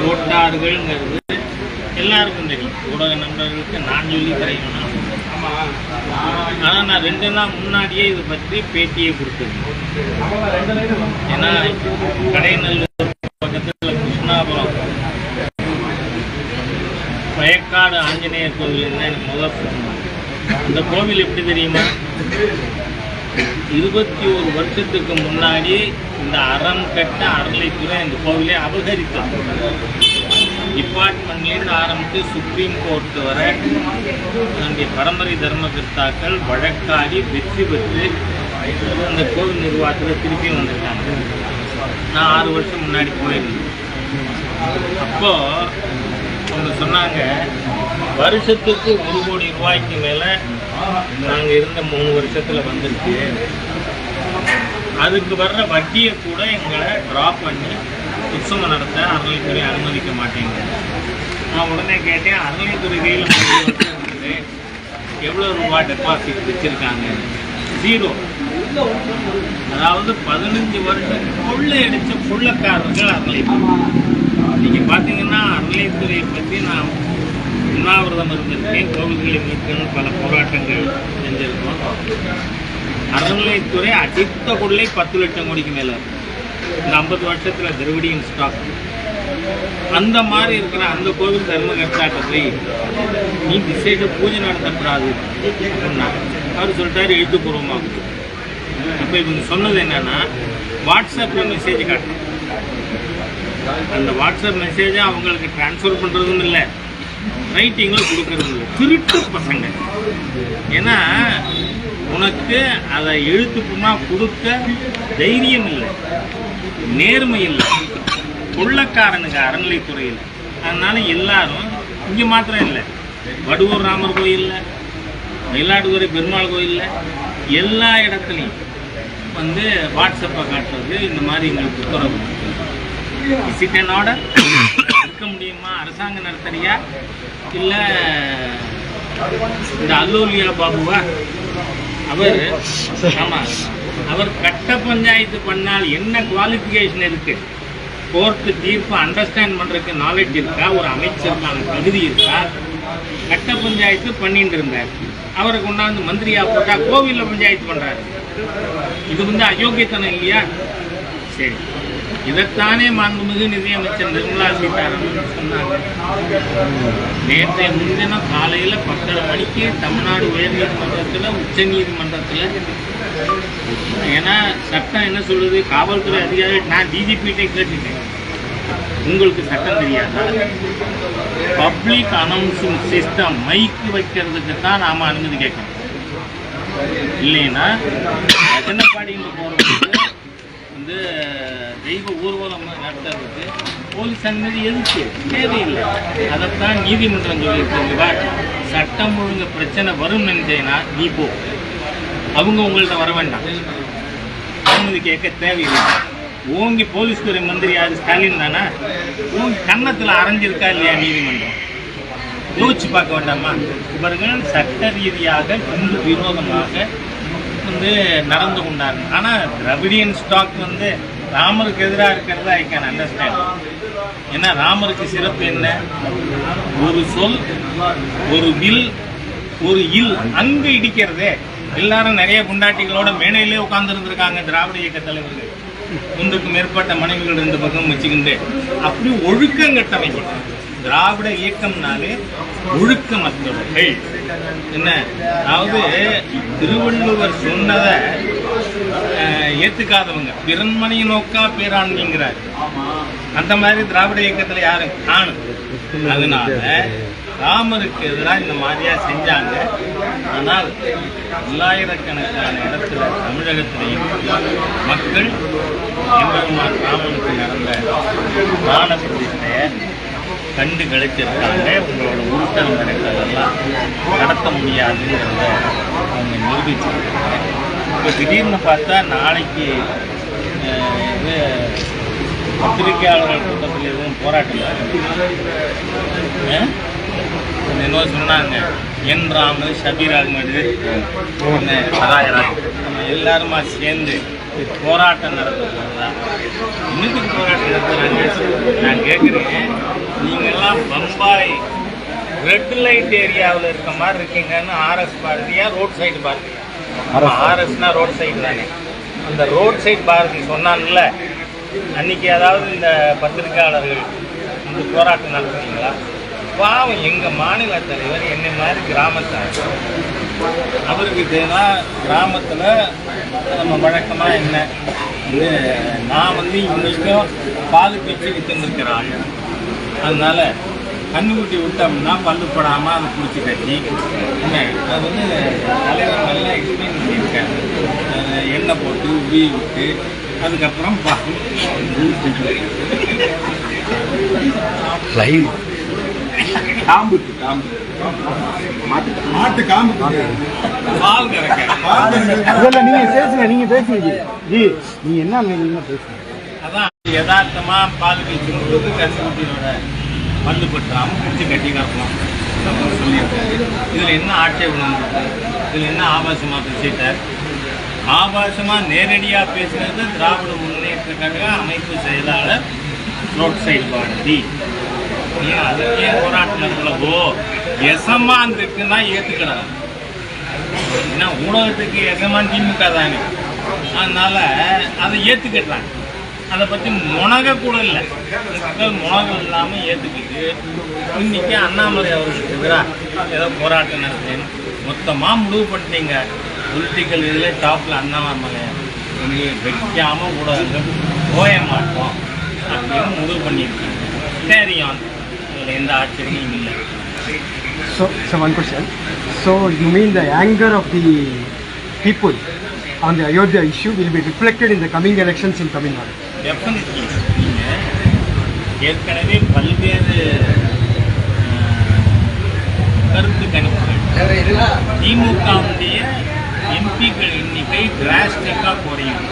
போட்டார்கள்ங்கிறது எல்லாருக்கும் தெரியும். ஊடக நண்பர்களுக்கு நான் சொல்லி தரையும் ஆனால் நான் ரெண்டு நாள் முன்னாடியே இதை பற்றி பேட்டியை கொடுத்துருக்கேன் ஏன்னா கடைநல்லூர் பக்கத்தில் கிருஷ்ணாபுரம். பயக்காடு ஆஞ்சநேயர் கோவில் தான் எனக்கு முதல் அந்த கோவில் எப்படி தெரியுமா? இருபத்தி ஒரு வருஷத்துக்கு முன்னாடி இந்த அறம் கட்ட அறளைத்துறை இந்த கோவிலை அபகரித்தது. டிபார்ட்மெண்ட்லேருந்து ஆரம்பித்து சுப்ரீம் கோர்ட் வரை அதனுடைய பரம்பரை தர்மகர்த்தாக்கள் வழக்காடி வெற்றி பெற்று அந்த கோவில் நிர்வாகத்தில் திருப்பி வந்திருக்காங்க. நான் ஆறு வருஷம் முன்னாடி போயிருந்தேன். அப்போது அவங்க சொன்னாங்க வருஷத்துக்கு ஒரு கோடி ரூபாய்க்கு மேலே நாங்கள் இருந்த மூணு வருஷத்தில் வந்துருச்சு அதுக்கு வர்ற வட்டியை கூட எங்களை ட்ராப் பண்ணி உற்சவம் நடத்த அறநிலைத்துறை அனுமதிக்க மாட்டேங்குது. நான் உடனே கேட்டேன் அறநிலைத்துறை கையில் எவ்வளோ ரூபா டெபாசிட் வச்சுருக்காங்க? ஜீரோ அதாவது பதினஞ்சு வருஷம் கொள்ளை அடித்த கொள்ளக்காரர்கள் அறநிலைத்துறை நீங்கள் பார்த்தீங்கன்னா அறநிலைத்துறையை பற்றி நான் உண்ணாவிரதம் இருந்திருக்கேன். கோவில்களை மீட்கணும் பல போராட்டங்கள் செஞ்சிருக்கோம். அறநிலைத்துறை அடித்த கொள்ளை பத்து லட்சம் கோடிக்கு மேலே இந்த ஐம்பது வருஷத்தில் திரவிடியன் ஸ்டாக் அந்த மாதிரி இருக்கிற அந்த கோவில் தர்மகர்த்தாட்ட போய் நீ விசேஷ பூஜை நடத்தக்கூடாது அப்படின்னா அவர் சொல்லிட்டாரு எழுத்துப்பூர்வமாக அப்போ இவங்க சொன்னது என்னன்னா வாட்ஸ்அப்பில் மெசேஜ் காட்டணும் அந்த வாட்ஸ்அப் மெசேஜை அவங்களுக்கு ட்ரான்ஸ்ஃபர் பண்ணுறதும் இல்லை. ரைட்டிங்கில் கொடுக்கறதும் இல்லை. திருட்டு பசங்க. ஏன்னா உனக்கு அதை எழுத்துப்புமா கொடுக்க தைரியம் இல்லை. நேர்மை இல்லை. கொள்ளக்காரனுக்கு அறநிலைத்துறையில் அதனால் எல்லாரும் இங்கே மாத்திரம் இல்லை. வடுவூர் ராமர் கோயிலில் மயிலாடுதுறை பெருமாள் கோயிலில் எல்லா இடத்துலையும் வந்து வாட்ஸ்அப்பை காட்டுறது இந்த மாதிரி எங்களுக்கு உத்தரவு. இசிட் அண்ட் இருக்க முடியுமா? அரசாங்கம் நடத்துறியா? இல்லை இந்த அல்லூலியா பாபுவா? அவர் ஆமாம் அவர் கட்ட பஞ்சாயத்து பண்ணால் என்ன குவாலிஃபிகேஷன் இருக்கு? கோர்ட்டு தீர்ப்பு அண்டர்ஸ்டாண்ட் பண்ணுறதுக்கு நாலேஜ் இருக்கா? ஒரு அமைச்சருக்கான தகுதி இருக்கா? கட்ட பஞ்சாயத்து பண்ணிட்டு இருந்தார். அவரை கொண்டாந்து மந்திரியா போட்டா கோவிலில் பஞ்சாயத்து பண்றாரு. இது வந்து அயோக்கியத்தனம் இல்லையா? சரி. இதைத்தானே மாண்புமிகு நிதியமைச்சர் நிர்மலா சீதாராமன் சொன்னாங்க. நேற்றைய முன்தினம் காலையில் பத்தரை மணிக்கு தமிழ்நாடு உயர்நீதிமன்றத்தில் உச்ச நீதிமன்றத்தில் ஏன்னா சட்டம் என்ன சொல்லுது? காவல்துறை அதிகாரி நான் டிஜிபிகிட்டே கேட்டுட்டேன். உங்களுக்கு சட்டம் தெரியாதா? பப்ளிக் அனௌன்சிங் சிஸ்டம் மைக்கு வைக்கிறதுக்கு தான் நாம் அனுமதி கேட்கணும் இல்லைன்னா ரஜனப்பாடின்னு போகிறதுக்கு வந்து தெய்வ ஊர்வலம் நடத்துறதுக்கு போலீஸ் அனுமதி எதுக்கு? தேவையில்லை. அதைத்தான் நீதிமன்றம் சொல்லியிருக்கு சட்டம் ஒழுங்கு பிரச்சனை வரும் நினைச்சேன்னா நீ போ. அவங்க உங்கள்ட்ட வர வேண்டாம். அனுமதி கேட்க தேவையில்லை. ஓங்கி போலீஸ் துறை மந்திரி யாரு? ஸ்டாலின் தானே? ஓங்கி கன்னத்தில் அரைஞ்சிருக்கா இல்லையா நீதிமன்றம்? யோசிச்சு பார்க்க வேண்டாமா? இவர்கள் சட்ட ரீதியாக இந்து விரோதமாக வந்து நடந்து கொண்டாங்க. ஆனால் திராவிடியன் ஸ்டாக் வந்து ராமருக்கு எதிராக இருக்கிறத ஐ கேன் அண்டர்ஸ்டாண்ட் ஏன்னா ராமருக்கு சிறப்பு என்ன? ஒரு சொல் ஒரு வில் ஒரு இல். அங்கு இடிக்கிறதே. எல்லாரும் நிறைய குண்டாட்டிகளோட மேடையிலே உட்கார்ந்து இருந்திருக்காங்க திராவிட இயக்க தலைவர்கள். ஒன்றுக்கு மேற்பட்ட மனைவிகள் ரெண்டு பக்கம் வச்சுக்கிண்டு. அப்படி ஒழுக்கம் கட்டமைக்க திராவிட இயக்கம்னாலே ஒழுக்கமற்றவர்கள் என்ன? அதாவது திருவள்ளுவர் சொன்னதை ஏத்துக்காதவங்க. பிறன்மனை நோக்கா பேராண்மைங்கிறார். அந்த மாதிரி திராவிட இயக்கத்துல யாரும் காணும் அதனால ராமருக்கு எதிராக இந்த மாதிரியா செஞ்சாங்க. ஆனால் பல்லாயிரக்கணக்கான இடத்துல தமிழகத்திலையும் மக்கள் எம்பெருமான் ராமனுக்கு நடந்த பிராண கண்டு கிடைச்சிருக்காங்க உங்களோட உருட்டல் மிரட்டலெல்லாம் நடத்த முடியாதுங்கிறத அவங்க நிரூபிச்சிருக்காங்க. இப்போ திடீர்னு பார்த்தா நாளைக்கு இது பத்திரிகையாளர்கள் கூட்டத்தில் எதுவும் போராட்டம் அஹ்? என்னவோ சொன்னாங்க. என் ராமு ஷபீர் அகமது என்ன, சகாயராஜ். நம்ம எல்லாருமா சேர்ந்து போராட்டம் நடத்துறதா இன்னைக்கு போராட்டம் நடத்துகிறாங்க நான் கேட்குறேன் நீங்கெல்லாம் பம்பாய் ரெட் லைட் ஏரியாவில் இருக்க மாதிரி இருக்கீங்கன்னு RS Bharathiya road side Bharathiya ஆர்எஸ்னா road side தானே. அந்த ரோட் சைடு பாரதி சொன்னான்ல அன்னைக்கு அதாவது இந்த பத்திரிகையாளர்கள் இந்த போராட்டம் நடத்துனீங்களா? பாவம் எங்கள் மாநில தலைவர் என்னை மாதிரி கிராமத்தார். அவருக்கு இதெல்லாம் கிராமத்தில் நம்ம வழக்கமாக என்ன? நான் வந்து இன்னைக்கும் பால் பீச்சு விற்றுருக்கிற ஆள் அதனால கண்ணுக்குட்டி விட்டோம்னா பல்லு படாமல் அதை பிடிச்சி கட்டி என்ன? அது வந்து தலைவர் நல்லா எக்ஸ்பிளைன் பண்ணியிருக்காரு எண்ணெய் போட்டு உரி விட்டு அதுக்கப்புறம் காம்பு காம்பு. மாட்டு காம்பு. பால் கறக்க. இல்ல நீங்க பேசுங்க நீங்க பேசுங்க ஜி. நீங்க என்ன பேசுங்க? அதான். யதார்த்தமாக பால் பீச்சும் போது பல்லு பற்றாமல் பிடிச்சி கட்டி கறக்கலாம் சொல்லியிருக்காரு. இதில் என்ன ஆட்சேபணம் இதில் என்ன ஆபாசமாக பேசிட்டார்? ஆபாசமாக நேரடியாக பேசுனது திராவிட முன்னேற்ற கழக அமைப்பு செயலாளர் ரோட் சைடு பாரதி. ஏன் அதுக்கே போராட்டம் நடத்தலவோ எசமான் இருக்குன்னா ஏற்றுக்கலாம் ஏன்னா ஊடகத்துக்கு எசமான் திமுக தானே. அதனால அதை ஏற்றுக்கிட்டாங்க அதை பற்றி முனக கூட இல்லை. மக்கள் முனகம் இல்லாமல் ஏற்றுக்கிட்டு இன்னைக்கு அண்ணாமலை அவர்களுக்கு எதிராக ஏதோ போராட்டம் நடத்துறேன்னு மொத்தமாக முடிவு பண்ணிட்டீங்க. பொலிட்டிக்கல் இதில் டாப்பில் அண்ணாமலை வைக்காமல் ஊடகங்கள் போய மாட்டோம் அப்படின்னு முடிவு பண்ணியிருக்காங்க. சரியான். இதில் எந்த ஆச்சரியமும் இல்லை. So, so one question. So you mean the anger of the people on the Ayodhya issue will be reflected in the coming elections in Tamil Nadu? Definitely நீங்கள் ஏற்கனவே பல்வேறு கருத்து கணிப்புகள் திமுகவுடைய எம்பிக்கள் எண்ணிக்கை டிராஸ்டிக்காக குறையும்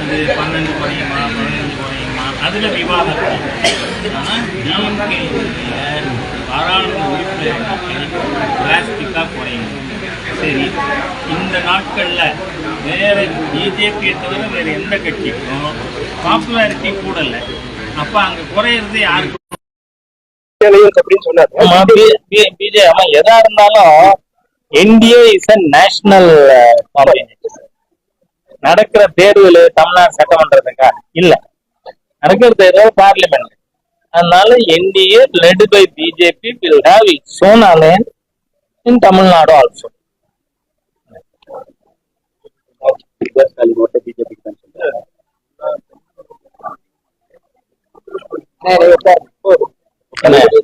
அது பன்னெண்டு குறையுமா பதினஞ்சு குறையுமா அதில் விவாதம் ஆனால் டிஎம்கே பாராளுமன்ற உறுப்பினர் எண்ணிக்கை டிராஸ்டிக்காக குறையும் சரி இந்த நாட்களில் வேற பிஜேபியை தவிர வேற எந்த கட்சிக்கும் பாப்புலாரிட்டி கூடல. அப்ப அங்க குறையிறது யாருக்கு? ஆமா பிஜே ஆமா எதா இருந்தாலும் என்டிஏ இஸ் அ நேஷனல் நடக்கிற தேர்வுல தமிழ்நாடு சட்டமன்றத்துக்கா? இல்ல. நடக்கிற தேர்வு பார்லிமெண்ட் அதனால NDA led by BJP will have its own alliance in Tamil Nadu also BJP